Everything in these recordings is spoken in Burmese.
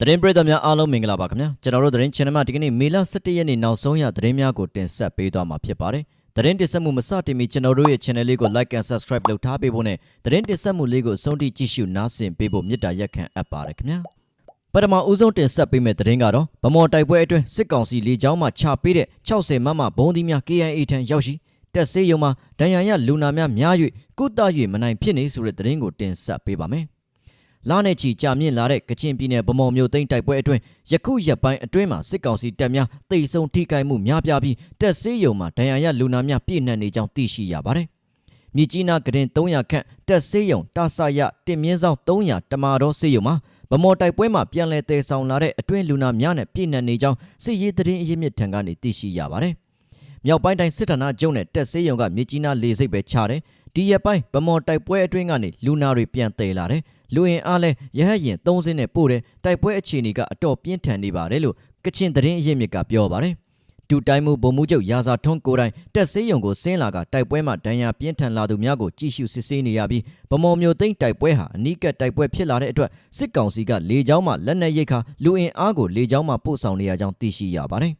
သတင်းပရိသတ်များအားလုံးမင်္ဂလာပါခင်ဗျာကျွန်တော်တို့သတင်း channel မှာဒီကနေ့မေလ17ရက်နေ့နောက်ဆုံးရသတင်းများကိုတင်ဆက်ပေးသွားမှာဖြစ်ပါတယ်သတင်းတင်ဆက်မှုမစတင်မီကျွန်တော်တို့ရဲ့ channel လေးကို like and subscribe လုပ်ထားပေးဖို့နဲ့သတင်းတင်ဆက်မှုလေးကိုအဆုံးထိကြည့်ရှုနားဆင်ပေးဖို့မေတ္တာရက်ခံအပ်ပါတယ်ခင်ဗျာပထမဦးဆုံးတင်ဆက်ပေးမယ့်သတင်းကတော့ဗမော်တိုက်ပွဲအတွင်းစစ်ကောင်စီလေကြောင်းမှချပေးတဲ့60မမဘုံသီးများ KIA ထံရောက်ရှိတက်ဆေးရုံမှာဒဏ်ရာရလူနာများများ၍ကုသ၍မနိုင်ဖြစ်နေဆိုတဲ့သတင်းကိုတင်ဆက်ပေးပါမယ် လာနေချီကြာမြင့်လာတဲ့ကချင်ပြည်နယ်ဗမော်မြို့သိမ်းတိုက်ပွဲအတွင်းယခုရက်ပိုင်းအတွင်းမှာစစ်ကောင်စီတပ်များတိတ်ဆုံထိခိုက်မှုများပြားပြီးတက်ဆေးရုံမှာဒဏ်ရာရလူနာများပြည့်နှက်နေကြောင်းသိရှိရပါတယ်။မြကြီးနားကရင်300ခန့်တက်ဆေးရုံတာဆာရတင်မြင့်ဆောင်300တမာတော်ဆေးရုံမှာဗမော်တိုက်ပွဲမှာပြန်လည်တည်ဆောင်လာတဲ့အတွင်းလူနာများနဲ့ပြည့်နှက်နေကြောင်းစစ်ရေးသတင်းအရင်းမြစ်ထံကနေသိရှိရပါတယ်။မြောက်ပိုင်းတိုင်းစစ်ဌာနချုပ်နဲ့တက်ဆေးရုံကမြကြီးနားလေစိတ်ပဲချတယ်။ဒီရက်ပိုင်းဗမော်တိုက်ပွဲအတွင်းကနေလူနာတွေပြန်တည်လာတယ်။ လူရင်အားလဲရဟတ်ရင်၃စင်းနဲ့ပို့တယ်တိုက်ပွဲအခြေအနေကအတော်ပြင်းထန်နေပါတယ်လို့ကချင်သတင်းအရင်းမြစ်ကပြောပါတယ်ဒူတိုင်းမှုဗိုလ်မှူးချုပ်ရာဇာထွန်းကိုယ်တိုင်တက်ဆေးရုံကိုဆင်းလာကတိုက်ပွဲမှာဒဏ်ရာပြင်းထန်လာသူများကိုကြည့်ရှုစစ်ဆေးနေရပြီးဗမော်မျိုးသိန်းတိုက်ပွဲဟာအနီးကပ်တိုက်ပွဲဖြစ်လာတဲ့အတွက်စစ်ကောင်စီကလေကြောင်းမှလက်နက်ရိတ်ခါလူအင်အားကိုလေကြောင်းမှပို့ဆောင်နေရကြောင်းသိရှိရပါတယ်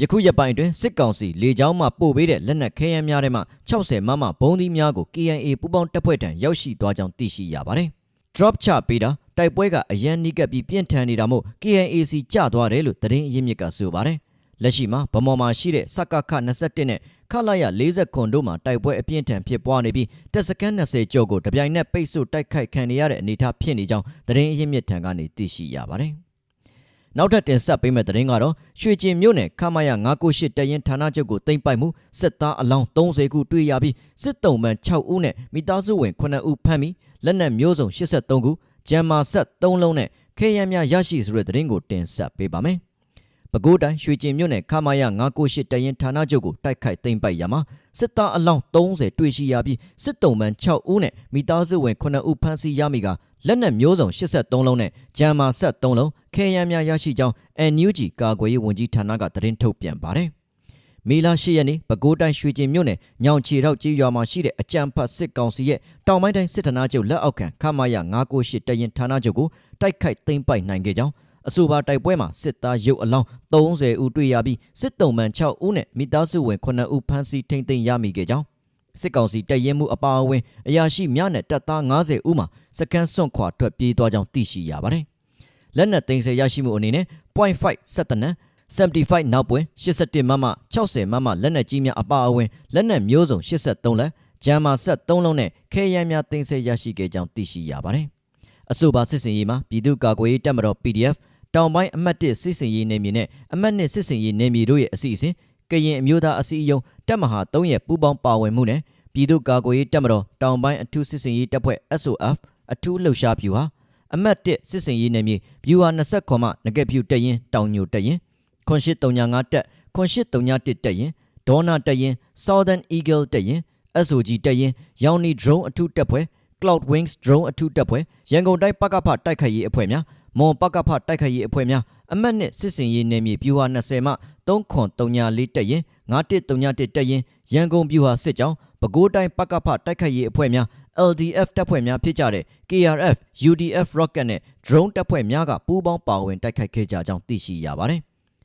ယခုရက်ပိုင်းအတွင်းစစ်ကောင်စီလေကြောင်းမှပို့ပေးတဲ့လက်နက်ခဲယမ်းများထဲမှ60မမဘုံသီးများကို KIA ပူးပေါင်းတပ်ဖွဲ့ထံရောက်ရှိသွားကြောင်းသိရှိရပါတယ်။ drop ချပေးတာတိုက်ပွဲကအရန်နီးကပ်ပြီးပြင်းထန်နေတာမို့ KNAC ကျသွားတယ်လို့သတင်းအရင်းမြစ်ကဆိုပါတယ်လက်ရှိမှာဗမော်မှာရှိတဲ့စကခ21နဲ့ခလာရ40ခွန်တို့မှာတိုက်ပွဲအပြင်းထန်ဖြစ်ပွားနေပြီးတပ်စခန်း20ကျော်ကိုတပြိုင်နက်ပိတ်ဆို့တိုက်ခိုက်ခံနေရတဲ့အနေအထားဖြစ်နေကြောင်းသတင်းအရင်းမြစ်ထံကနေသိရှိရပါတယ် နောက်ထပ်တင်ဆက်ပေးမယ့်သတင်းကတော့ရွှေကျင်မြို့နယ်ခမရ998တရင်ဌာနချုပ်ကိုတင်ပိုက်မှုစစ်သားအလောင်း30ခုတွေ့ရပြီးစစ်တုံးမှန်6ဦးနဲ့မိသားစုဝင်9ဦးဖမ်းပြီးလက်နက်မျိုးစုံ83ခုဂျမ်မာဆက်3လုံးနဲ့ခေရန်များရရှိဆိုတဲ့သတင်းကိုတင်ဆက်ပေးပါမယ်။ ပဲခူးတိုင်းရွှေကျင်မြို့နယ်ခမာယ998တရင်ဌာနချုပ်ကိုတိုက်ခိုက်သိမ်းပိုက်ရမှာစစ်သားအလောင်း30တွေ့ရှိရပြီးစစ်တုံးမှန်6ဦးနဲ့မိသားစုဝင်9ဦးဖမ်းဆီးရမိကလက်နက်မျိုးစုံ83လုံးနဲ့ဂျမ်မာဆက်3လုံးခေရန်များရရှိကြောင်း NUG ကာကွယ်ရေးဝန်ကြီးဌာနကသတင်းထုတ်ပြန်ပါတယ်။မေလ10ရက်နေ့ပဲခူးတိုင်းရွှေကျင်မြို့နယ်ညောင်ချီထောက်ကြီးရွာမှာရှိတဲ့အကြံဖတ်စစ်ကောင်စီရဲ့တောင်ပိုင်းတိုင်းစစ်ဌာနချုပ်လက်အောက်ခံခမာယ998တရင်ဌာနချုပ်ကိုတိုက်ခိုက်သိမ်းပိုက်နိုင်ခဲ့ကြောင်း အဆိုပါတိုက်ပွဲမှာစစ်သားရုပ်အလောင်း30ဦးတွေ့ရပြီးစစ်တုံးမှန်6ဦးနဲ့မိသားစုဝင်9ဦးဖမ်းဆီးထိန်းသိမ်းရမိခဲ့ကြောင်းစစ်ကောင်စီတပ်ရဲမှုအပါအဝင်အရာရှိများနဲ့တပ်သား90ဦးမှစကန်းစွန့်ခွာထွက်ပြေးသွားကြောင်းသိရှိရပါတယ်။လက်နက်သိမ်းဆယ်ရရှိမှုအနေနဲ့0.5စက်တနံ75နောက်ပွင့်81မမ60မမလက်နက်ကြီးများအပါအဝင်လက်နက်မျိုးစုံ83လက်ဂျမ်မာဆက်3လုံးနဲ့ခဲယမ်းများတင်ဆက်ရရှိခဲ့ကြောင်းသိရှိရပါတယ်။အဆိုပါစစ်စင်ရေးမှာပြည်သူ့ကာကွယ်ရေးတပ်မတော် PDF တောင်ပိုင်းအမှတ်1စစ်စင်ရေးနယ်မြေနဲ့အမှတ်2စစ်စင်ရေးနယ်မြေတို့ရဲ့အစီအစဉ်ကရင်အမျိုးသားအစည်းအရုံးတပ်မဟာ3ရဲ့ပူးပေါင်းပါဝင်မှုနဲ့ပြည်သူ့ကာကွယ်ရေးတပ်မတော်တောင်ပိုင်းအထူးစစ်စင်ရေးတပ်ဖွဲ့ SOF အထူးလှုပ်ရှားပြူဟာအမှတ်1စစ်စင်ရေးနယ်မြေဗျူဟာ20ခွန်မှငကက်ဖြူတရင်တောင်ညိုတရင်ခွန်835တက်ခွန်831တက်ရင်ဒေါနာတက်ရင် Southern Eagle တက်ရင် SOG တက်ရင်ရောင်နီ drone အထူးတပ်ဖွဲ့ Cloud Wings drone အထူးတပ်ဖွဲ့ရန်ကုန်တိုင်းပကဖတိုက်ခိုက်ရေးအဖွဲ့များ မွန်ပကဖတိုက်ခိုက်ရေးအဖွဲ့များအမတ်နဲ့စစ်စင်ရေးနယ်မြေပြူဟာ20မှ3ခွန်34တက်ရင်9131တက်ရင်ရန်ကုန်ပြူဟာစစ်ကြောင်းပဲခူးတိုင်းပကဖတိုက်ခိုက်ရေးအဖွဲ့များ LDF တပ်ဖွဲ့များဖြစ်ကြတဲ့ KRF, UDF Rocket နဲ့ drone တပ်ဖွဲ့များကပူးပေါင်းပါဝင်တိုက်ခိုက်ခဲ့ကြကြောင်းသိရှိရပါတယ်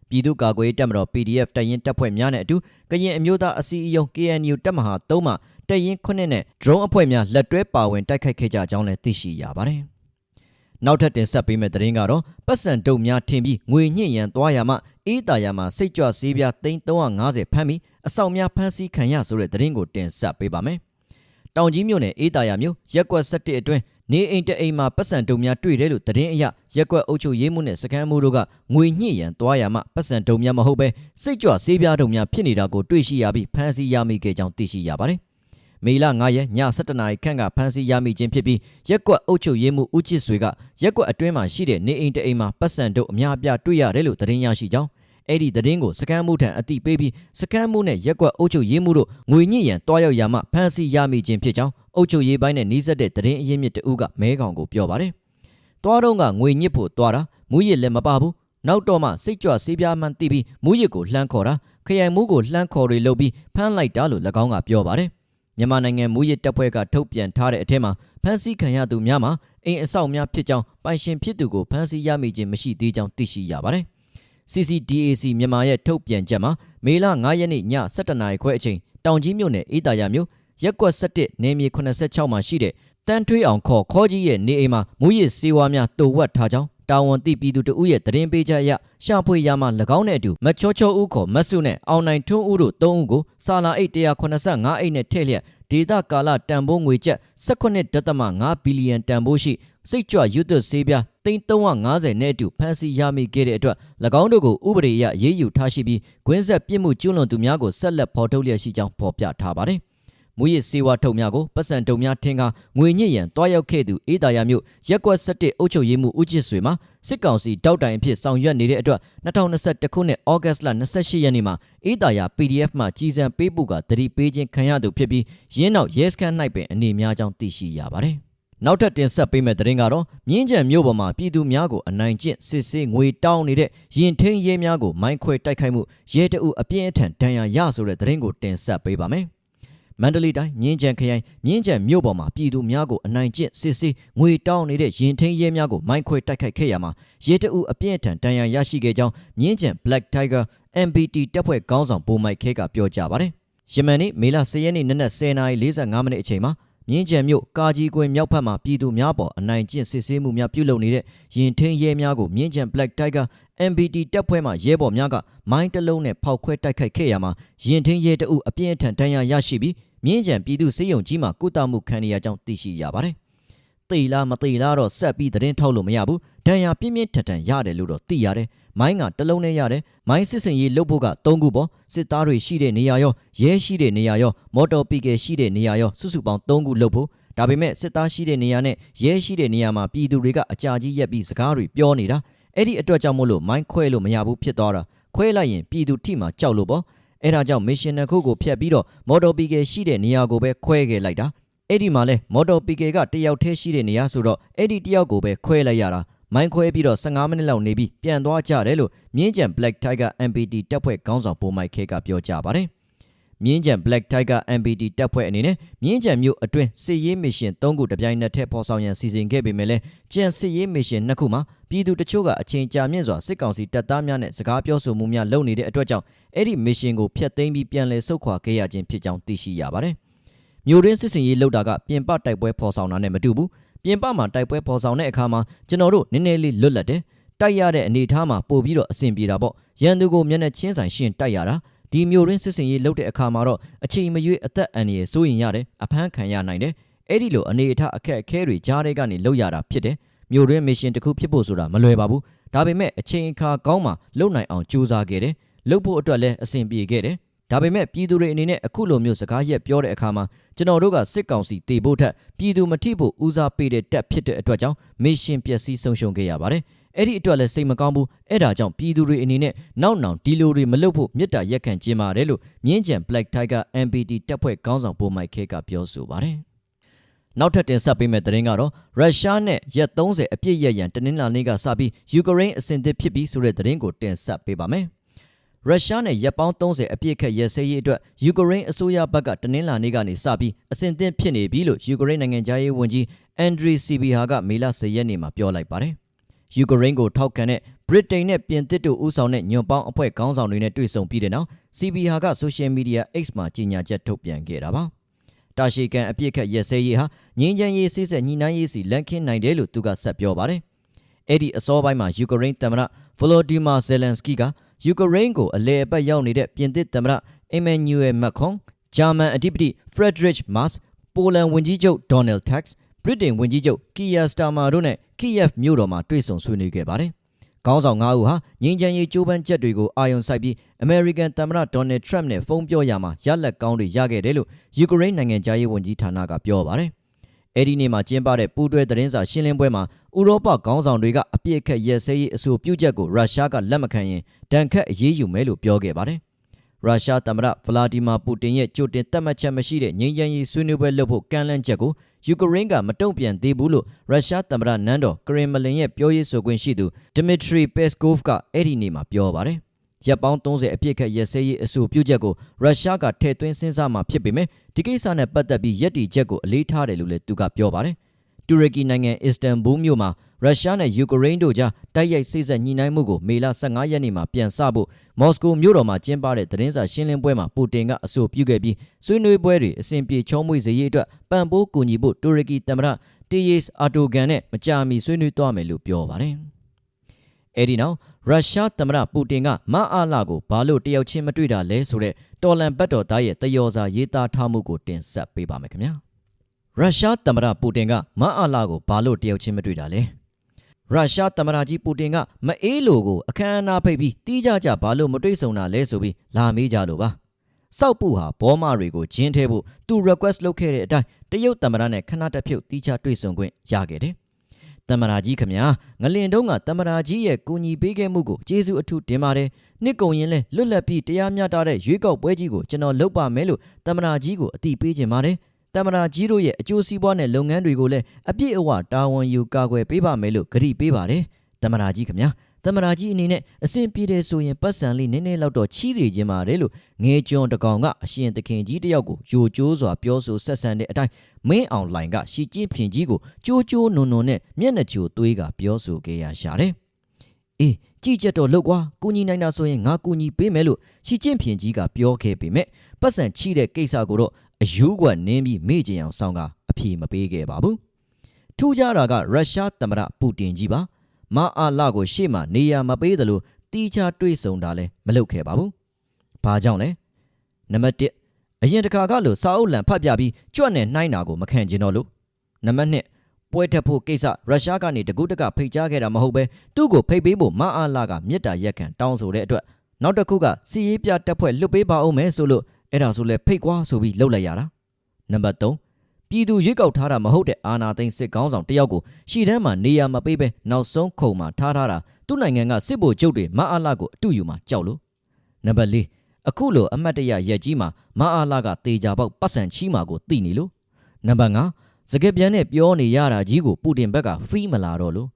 ပြည်သူ့ကာကွယ်ရေးတပ်မတော် PDF တရင်တပ်ဖွဲ့များနဲ့အတူကရင်အမျိုးသားအစည်းအရုံး KNU တပ်မဟာ3မှတရင်ခုနှစ်နဲ့ drone အဖွဲ့များလက်တွဲပါဝင်တိုက်ခိုက်ခဲ့ကြကြောင်းလည်းသိရှိရပါတယ်။ နောက်ထပ်တင်ဆက်ပေးမယ့်သတင်းကတော့ပတ်စံတုံများထင်ပြီးငွေညှင့်ရန်သွားရမှအေးတာယာမှာစိတ်ကြွဆေးပြား350ဖမ်းပြီးအဆောင်များဖမ်းဆီးခံရဆိုတဲ့သတင်းကိုတင်ဆက်ပေးပါမယ်။တောင်ကြီးမြို့နယ်အေးတာယာမြို့ရက်ကွက်17အတွင်းနေအိမ်တအိမ်မှာပတ်စံတုံများတွေ့တယ်လို့သတင်းအရရက်ကွက်အုပ်ချုပ်ရေးမှုနဲ့စကန်မှုတို့ကငွေညှိရန်သွားရမှပတ်စံတုံများမဟုတ်ပဲစိတ်ကြွဆေးပြားတုံများဖြစ်နေတာကိုတွေ့ရှိရပြီးဖမ်းဆီးရမိခဲ့ကြောင်းသိရှိရပါတယ်။ မေလ9ရက်ည7:00နာရီခန့်ကဖမ်းဆီးရမိခြင်းဖြစ်ပြီးရက်ကွက်အုပ်ချုပ်ရေးမှုဦးချစ်ဆွေကရက်ကွက်အတွင်းမှာရှိတဲ့နေအိမ်တအိမ်မှာပတ်စံတုံအများအပြားတွေ့ရတယ်လို့သတင်းရရှိကြောင်းအဲ့ဒီသတင်းကိုစကမ်းမှုထံအတိပေးပြီးစကမ်းမှုနဲ့ရက်ကွက်အုပ်ချုပ်ရေးမှုတို့ငွေညှိရန်တွားရောက်ရမှဖမ်းဆီးရမိခြင်းဖြစ်ကြောင်းအုပ်ချုပ်ရေးပိုင်းနဲ့နှီးစပ်တဲ့သတင်းအရင်းမြစ်တဦးကမဲကောင်ကိုပြောပါတယ်။တွားတော့ကငွေညစ်ဖို့တွားတာမူရစ်လည်းမပါဘူး။နောက်တော့မှစိတ်ကြွဆေးပြားမှန်သိပြီးမူရစ်ကိုလှမ်းခေါ်တာခရိုင်မူးကိုလှမ်းခေါ်တွေလုပ်ပြီးဖမ်းလိုက်တာလို့၎င်းကပြောပါတယ်။ မြန်မာနိုင်ငံမူရစ်တပ်ဖွဲ့ကထုတ်ပြန်ထားတဲ့အထက်မှာဖမ်းဆီးခံရသူများမှာအိမ်အဆောက်များဖြစ်ကြောင်းပိုင်ရှင်ဖြစ်သူကိုဖမ်းဆီးရမိခြင်းမရှိသေးကြောင်းသိရှိရပါတယ်။ CCDAC မြန်မာရဲ့ထုတ်ပြန်ချက်မှာမေလ9ရက်နေ့ည7:00နာရီခွဲအချိန်တောင်ကြီးမြို့နယ်အေးတာရမြို့ရက်ကွက်17နေမြေ86မှာရှိတဲ့တန်းထွေးအောင်ခေါ်ခေါ်ကြီးရဲ့နေအိမ်မှာမူရစ်စေဝါများတုံဝက်ထားကြောင်း တာဝန်သိပြည်သူတဦးရဲ့သတင်းပေးချက်အရရှာဖွေရမှ၎င်းနဲ့အတူမချောချောဦးခေါ်မတ်စုနဲ့အောင်နိုင်ထွန်းဦးတို့၃ဦးကိုစာလာအိတ်185အိတ်နဲ့ထည့်လျက်ဒေတာကာလတန်ဖိုးငွေကျပ်18.5ဘီလီယံတန်ဖိုးရှိစိတ်ကြွရွတ်သွဆေးပြား350နဲ့အတူဖမ်းဆီးရမိခဲ့တဲ့အတွက်၎င်းတို့ကိုဥပဒေအရရေးယူထားရှိပြီးကွင်းဆက်ပြစ်မှုကျူးလွန်သူများကိုဆက်လက်ဖော်ထုတ်လျက်ရှိကြောင်းဖော်ပြထားပါတယ်။ မူရစ်စေဝါထုတ်များကိုပတ်စံတုံများထင်ကားငွေညစ်ရန်တွားရောက်ခဲ့သူအေးတာရမြို့ရက်ကွက်17အုပ်ချုပ်ရေးမှူးဦးချစ်ဆွေမှာစစ်ကောင်စီတောက်တိုင်အဖြစ်ဆောင်ရွက်နေတဲ့အတွက်2021ခုနှစ်ဩဂတ်စ်လ28ရက်နေ့မှာအေးတာရ PDF မှကြီးစံပေးပုကတတိပေးခြင်းခံရသူဖြစ်ပြီးရင်းနောက်ရဲစခန်း၌ပင်အနေများကြောင်းသိရှိရပါတယ်။နောက်ထပ်တင်ဆက်ပေးမယ့်သတင်းကတော့မြင်းကြံမြို့ပေါ်မှာပြည်သူများကိုအနိုင်ကျင့်စစ်ဆေးငွေတောင်းနေတဲ့ရင်ထင်းရဲများကိုမိုင်းခွဲတိုက်ခိုက်မှုရဲတအုပ်အပြင်းအထန်ဒဏ်ရာရဆိုတဲ့သတင်းကိုတင်ဆက်ပေးပါမယ်။ မန္တလေးတိုင်းမြင်းကြံခရိုင်မြင်းကြံမြို့ပေါ်မှာပြည်သူများကိုအနိုင်ကျင့်စစ်ဆေးငွေတောင်းနေတဲ့ရင်ထင်းရဲများကိုမိုင်းခွဲတိုက်ခိုက်ခဲ့ရမှာရဲတအုပ်အပြင်းအထန်ဒဏ်ရာရရှိခဲ့ကြောင်းမြင်းကြံ Black Tiger MBT တပ်ဖွဲ့ခေါင်းဆောင်ဗိုလ်မိုက်ခဲကပြောကြားပါတယ်။ယမန်နေ့မေလ10ရက်နေ့နနက်10:45မိနစ်အချိန်မှာမြင်းကြံမြို့ကာကြီးကွင်းမြောက်ဖက်မှာပြည်သူများပေါ်အနိုင်ကျင့်စစ်ဆေးမှုများပြုလုပ်နေတဲ့ရင်ထင်းရဲများကိုမြင်းကြံ Black Tiger MBT တပ်ဖွဲ့မှရဲဘော်များကမိုင်းတလုံးနဲ့ဖောက်ခွဲတိုက်ခိုက်ခဲ့ရမှာရင်ထင်းရဲတအုပ်အပြင်းအထန်ဒဏ်ရာရရှိပြီး မြင်းကြံပြည်သူစေယုံကြီးမှာကုသမှုခံနေရကြောင်းသိရှိရပါတယ်။တေလားမတေလားတော့ဆက်ပြီးသတင်းထုတ်လို့မရဘူး။ဒဏ်ရာပြင်းပြင်းထန်ထန်ရတယ်လို့တော့သိရတယ်။မိုင်းကတလုံးနဲ့ရတယ်။မိုင်းစစ်စင်ရေးလုတ်ဖို့က၃ခုပေါ့။စစ်သားတွေရှိတဲ့နေရာရောရဲရှိတဲ့နေရာရောမော်တော်ပီကယ်ရှိတဲ့နေရာရောစုစုပေါင်း၃ခုလုတ်ဖို့ဒါပေမဲ့စစ်သားရှိတဲ့နေရာနဲ့ရဲရှိတဲ့နေရာမှာပြည်သူတွေကအကြာကြီးရက်ပြီးစကားတွေပြောနေတာအဲ့ဒီအတွက်ကြောင့်မို့လို့မိုင်းခွဲလို့မရဘူးဖြစ်သွားတာခွဲလိုက်ရင်ပြည်သူထိမှကြောက်လို့ပေါ့ အဲ့ဒါကြောင့်မစ်ရှင်နှစ်ခုကိုဖျက်ပြီးတော့မော်တော်ပီကယ်ရှိတဲ့နေရာကိုပဲခွဲခဲ့လိုက်တာအဲ့ဒီမှာလဲမော်တော်ပီကယ်ကတယောက်တည်းရှိတဲ့နေရာဆိုတော့အဲ့ဒီတယောက်ကိုပဲခွဲလိုက်ရတာမိုင်းခွဲပြီးတော့15မိနစ်လောက်နေပြီးပြန်သွားကြတယ်လို့မြင်းကြံ Black Tiger MPT တပ်ဖွဲ့ခေါင်းဆောင်ပိုမိုက်ခဲကပြောကြပါတယ် မြင်းကြံ Black Tiger MPT တပ်ဖွဲ့အနေနဲ့မြင်းကြံမြို့အတွင်းစစ်ရေးမစ်ရှင်၃ခုတပြိုင်နက်တည်းပေါ်ဆောင်ရန်စီစဉ်ခဲ့ပေမဲ့လည်းကြံစစ်ရေးမစ်ရှင်နှစ်ခုမှာပြည်သူတချို့ကအချိန်ကြာမြင့်စွာစစ်ကောင်စီတပ်သားများနဲ့စကားပြောဆိုမှုများလုပ်နေတဲ့အတွက်ကြောင့်အဲ့ဒီမစ်ရှင်ကိုဖျက်သိမ်းပြီးပြန်လည်ဆုတ်ခွာခဲ့ရခြင်းဖြစ်ကြောင်းသိရှိရပါတယ်။မြို့ရင်းစစ်စင်ရေးလောက်တာကပြင်ပတိုက်ပွဲဖော်ဆောင်တာနဲ့မတူဘူး။ပြင်ပမှာတိုက်ပွဲဖော်ဆောင်တဲ့အခါမှာကျွန်တော်တို့နည်းနည်းလေးလွတ်လပ်တယ်။တိုက်ရတဲ့အနေအထားမှာပို့ပြီးတော့အဆင်ပြေတာပေါ့။ရန်သူကိုမျက်နှာချင်းဆိုင်ရှင်းတိုက်ရတာ ဒီမျိုးရင်းစစ်စင်ရေးလုပ်တဲ့အခါမှာတော့အချိန်မရွေးအသက်အန္တရာယ်စိုးရင်ရတယ်အဖမ်းခံရနိုင်တယ်အဲ့ဒီလိုအနေအထားအခက်အခဲတွေကြားထဲကနေလောက်ရတာဖြစ်တယ်မျိုးရင်းမစ်ရှင်တစ်ခုဖြစ်ဖို့ဆိုတာမလွယ်ပါဘူးဒါပေမဲ့အချိန်အခါကောင်းမှလုပ်နိုင်အောင်ကြိုးစားခဲ့တယ်လုပ်ဖို့အတွက်လည်းအဆင်ပြေခဲ့တယ်ဒါပေမဲ့ပြည်သူတွေအနေနဲ့အခုလိုမျိုးစကားရက်ပြောတဲ့အခါမှာကျွန်တော်တို့ကစစ်ကောင်စီတေဖို့ထက်ပြည်သူမထိဖို့ဦးစားပေးတဲ့တက်ဖြစ်တဲ့အတွက်ကြောင့်မစ်ရှင်ပျက်စီးဆုံးရှုံးခဲ့ရပါတယ် အဲ့ဒီအတွက်လည်းစိတ်မကောင်းဘူးအဲ့ဒါကြောင့်ပြည်သူတွေအနေနဲ့နောက်နောင်ဒီလိုတွေမလုပ်ဖို့မြစ်တာရက်ခံကျင်းပါတယ်လို့မြင်းကြံ Black Tiger MPT တပ်ဖွဲ့ခေါင်းဆောင်ပိုမိုက်ခဲကပြောဆိုပါတယ်နောက်ထပ်တင်ဆက်ပေးမယ့်သတင်းကတော့ရုရှားနဲ့ရက်30အပြည့်ရရန်တနင်္လာနေ့ကစပြီးယူကရိန်းအဆင်သင့်ဖြစ်ပြီးဆိုတဲ့သတင်းကိုတင်ဆက်ပေးပါမယ်။ရုရှားနဲ့ရက်ပေါင်း30အပြည့်ခက်ရက်စဲရေးအတွက်ယူကရိန်းအစိုးရဘက်ကတနင်္လာနေ့ကနေစပြီးအဆင်သင့်ဖြစ်နေပြီလို့ယူကရိန်းနိုင်ငံသားရေးဝန်ကြီးအန်ဒရီစီဘီဟာကမေလ10ရက်နေ့မှာပြောလိုက်ပါတယ်။ ယူကရိန်းကိုထောက်ခံတဲ့ဗြိတိန်နဲ့ပြင်သစ်တို့ဦးဆောင်တဲ့ညွန့်ပေါင်းအဖွဲ့ခေါင်းဆောင်တွေနဲ့တွေ့ဆုံပြီးတဲ့နောက် CBH ကဆိုရှယ်မီဒီယာ X မှာကြေညာချက်ထုတ်ပြန်ခဲ့တာပါ။တာရှီကန်အပြစ်ခတ်ရက်စဲရေးဟာငင်းချမ်းရေးစစ်ဆက်ညှိနှိုင်းရေးစီလန်ခင်းနိုင်တယ်လို့သူကဆက်ပြောပါတယ်။အဲ့ဒီအစောပိုင်းမှာယူကရိန်းသမ္မတဗလိုဒီမာဇယ်လန်စကီကယူကရိန်းကိုအလဲအပတ်ရောက်နေတဲ့ပြင်သစ်သမ္မတအီမန်နျူရယ်မက်ခွန်ဂျာမန်အဓိပတိဖရက်ဒရစ်မတ်ပိုလန်ဝန်ကြီးချုပ်ဒေါ်နယ်တက်စ် ဗြိတိန်ဝန်ကြီးချုပ်ကီယာစတာမာတို့နဲ့ကီယက်မြို့တော်မှာတွေ့ဆုံဆွေးနွေးခဲ့ပါတယ်။ခေါင်းဆောင်၅ဦးဟာငြိမ်းချမ်းရေးကြိုးပမ်းချက်တွေကိုအာရုံစိုက်ပြီးအမေရိကန်သမ္မတဒေါ်နယ်ထရမ့်နဲ့ဖုန်းပြောရမှာရလက်ကောင်းတွေရခဲ့တယ်လို့ယူကရိန်းနိုင်ငံသားရေးဝန်ကြီးဌာနကပြောပါတယ်။အဲဒီနေ့မှာကျင်းပတဲ့ပူးတွဲသတင်းစာရှင်းလင်းပွဲမှာဥရောပခေါင်းဆောင်တွေကအပြစ်အခက်ရဲစဲရေးအဆိုပြုချက်ကိုရုရှားကလက်မခံရင်တန်ခတ်အရေးယူမယ်လို့ပြောခဲ့ပါတယ်။ရုရှားသမ္မတဗလာဒီမာပူတင်ရဲ့ကြိုတင်သတ်မှတ်ချက်မရှိတဲ့ငြိမ်းချမ်းရေးဆွေးနွေးပွဲလုပ်ဖို့ကမ်းလှမ်းချက်ကို ယူကရိန်းကမတုံ့ပြန်သေးဘူးလို့ရုရှားသမ္မတနန်းတော်ကရင်မလင်ရဲ့ပြောရေးဆိုခွင့်ရှိသူဒမီထရီပက်စကိုဗ်ကအဲ့ဒီနေ့မှာပြောပါတယ်ရပ်ပေါင်း30အပြစ်ခတ်ရက်စဲရေးအဆိုပြုချက်ကိုရုရှားကထည့်သွင်းစဉ်းစားမှာဖြစ်ပေမဲ့ဒီကိစ္စနဲ့ပတ်သက်ပြီးယက်တီချက်ကိုအလေးထားတယ်လို့လည်းသူကပြောပါတယ်တူရကီနိုင်ငံအစ္စတန်ဘူလ်မြို့မှာ ရုရှားနဲ့ယူကရိန်းတို့ကြားတိုက်ရိုက်စိစက်ညှိနှိုင်းမှုကိုမေလ15ရက်နေ့မှာပြန်စဖို့မော်စကိုမြို့တော်မှာကျင်းပတဲ့သတင်းစာရှင်းလင်းပွဲမှာပူတင်ကအဆိုပြုခဲ့ပြီးဆွေးနွေးပွဲတွေအစဉ်ပြေချုံးမွေစေရေးအတွက်ပံ့ပိုးကူညီဖို့တူရကီသမ္မတတီယေစ်အာတိုဂန်နဲ့မကြာမီဆွေးနွေးသွားမယ်လို့ပြောပါတယ်။အဲဒီနောက်ရုရှားသမ္မတပူတင်ကမအားလာကိုဘာလို့တယောက်ချင်းမတွေ့တာလဲဆိုတဲ့တော်လန်ဘတ်တော်သားရဲ့တယောစာရေးသားထားမှုကိုတင်ဆက်ပေးပါမယ်ခင်ဗျာ။ရုရှားသမ္မတပူတင်ကမအားလာကိုဘာလို့တယောက်ချင်းမတွေ့တာလဲ။ ရုရှားသမ္မတကြီးပူတင်ကမအေးလိုကိုအခမ်းအနားဖိတ်ပြီးတီးကြကြဘာလို့မတွေ့ဆုံတာလဲဆိုပြီးလာမေးကြလို့ပါ။စောက်ပူဟာဘောမတွေကိုဂျင်းထဲဖို့သူ request လုပ်ခဲ့တဲ့အတိုင်းတရုတ်သမ္မတနဲ့ခဏတစ်ဖြုတ်တီးချတွေ့ဆုံခွင့်ရခဲ့တယ်။သမ္မတကြီးခမညာငလင်တုံးကသမ္မတကြီးရဲ့ကူညီပေးခဲ့မှုကိုကျေးဇူးအထူးတင်ပါတယ်။နှစ်ကုန်ရင်လဲလွတ်လပ်ပြီးတရားမျှတတဲ့ရွေးကောက်ပွဲကြီးကိုကျွန်တော်လုပ်ပါမယ်လို့သမ္မတကြီးကိုအတိပေးခြင်းပါတယ်။ သမ္မတကြီးတို့ရဲ့အကျိုးစီးပွားနဲ့လုပ်ငန်းတွေကိုလည်းအပြည့်အဝတာဝန်ယူကာကွယ်ပေးပါမယ်လို့ကတိပေးပါတယ်။သမ္မတကြီးခမညာသမ္မတကြီးအနေနဲ့အစဉ်ပြေတယ်ဆိုရင်ပတ်စံလေးနည်းနည်းလောက်တော့ချီးစေခြင်းပါတယ်လို့ငဲကျွန်းတကောင်ကအရှင်သခင်ကြီးတယောက်ကိုယိုကျိုးစွာပြောဆိုဆက်ဆံတဲ့အတိုင်းမင်းအောင်လှိုင်ကရှီကျင်းဖင်ကြီးကိုကြိုးကြိုးနုံနုံနဲ့မျက်နှာချိုသွေးကပြောဆိုခဲ့ရရှာတယ်။အေးကြည်ချက်တော့လုတ်ကွာကုညီနိုင်တာဆိုရင်ငါကုညီပေးမယ်လို့ရှီကျင်းဖင်ကြီးကပြောခဲ့ပေမဲ့ပတ်စံချီတဲ့ကိစ္စကိုတော့ အယူကွက်နင်းပြီးမေ့ကြအောင်ဆောင်းကအဖြေမပေးခဲ့ပါဘူး။ထူးခြားတာကရုရှားသမ္မတပူတင်ကြီးပါ။မအားလာကိုရှေ့မှာနေရာမပေးသလိုတီးခြားတွေးဆုံတာလည်းမလုပ်ခဲ့ပါဘူး။ဘာကြောင့်လဲ။နံပါတ်1အရင်တစ်ခါကလို့စာအုပ်လံဖတ်ပြပြီးကြွက်နဲ့နှိုင်းတာကိုမခံကျင်တော့လို့နံပါတ်2ပွဲတက်ဖို့ကိစ္စရုရှားကနေတကူးတကဖိတ်ကြားခဲ့တာမဟုတ်ပဲသူ့ကိုဖိတ်ပေးဖို့မအားလာကမြစ်တာရက်ခံတောင်းဆိုတဲ့အတွက်နောက်တစ်ခုကစီရေးပြတက်ဖွဲ့လွတ်ပေးပါအောင်မယ်ဆိုလို့ အဲ့ဒါဆိုလဲဖိတ်ကွာဆိုပြီးလှုပ်လိုက်ရတာနံပါတ်3ပြည်သူရွေးကောက်ထားတာမဟုတ်တဲ့အာနာသိန်းစစ်ကောင်းဆောင်တယောက်ကိုရှီတန်းမှာနေရာမပေးပဲနောက်ဆုံးခုံမှာထားထားတာသူ့နိုင်ငံကစစ်ဗိုလ်ချုပ်တွေမအားလာကိုအတူယူမှာကြောက်လို့နံပါတ်4အခုလိုအမတ်တရရက်ကြီးမှာမအားလာကတေချာပေါက်ပတ်စံချီမှာကိုသိနေလို့နံပါတ်5စကက်ပြန်နဲ့ပြောနေရတာကြီးကိုပူတင်ဘက်ကဖီးမလာတော့လို့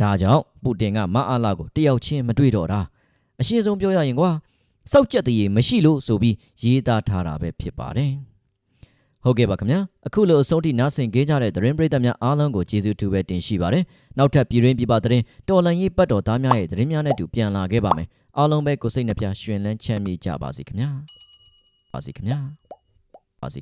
ဒါကြောင့်ပူတင်ကမအားလာကိုတယောက်ချင်းမတွေ့တော့တာအရှင်းဆုံးပြောရရင်ကွာ စောက်ကြက်တရေမရှိလို့ဆိုပြီးရေးသားထားတာပဲဖြစ်ပါတယ်ဟုတ်ကဲ့ပါခင်ဗျာအခုလိုအဆုံးထိနားဆင်ကြကြတဲ့သတင်းပရိသတ်များအားလုံးကိုကျေးဇူးတူပဲတင်ရှိပါတယ်နောက်ထပ်ပြည်ရင်းပြပသတင်းတော်လန်ရေးပတ်တော်သားများရဲ့သတင်းများနဲ့တူပြန်လာခဲ့ပါမယ်အားလုံးပဲကိုစိတ်နှပြရှင်လန်းချမ်းမြေ့ကြပါစေခင်ဗျာပါစေခင်ဗျာ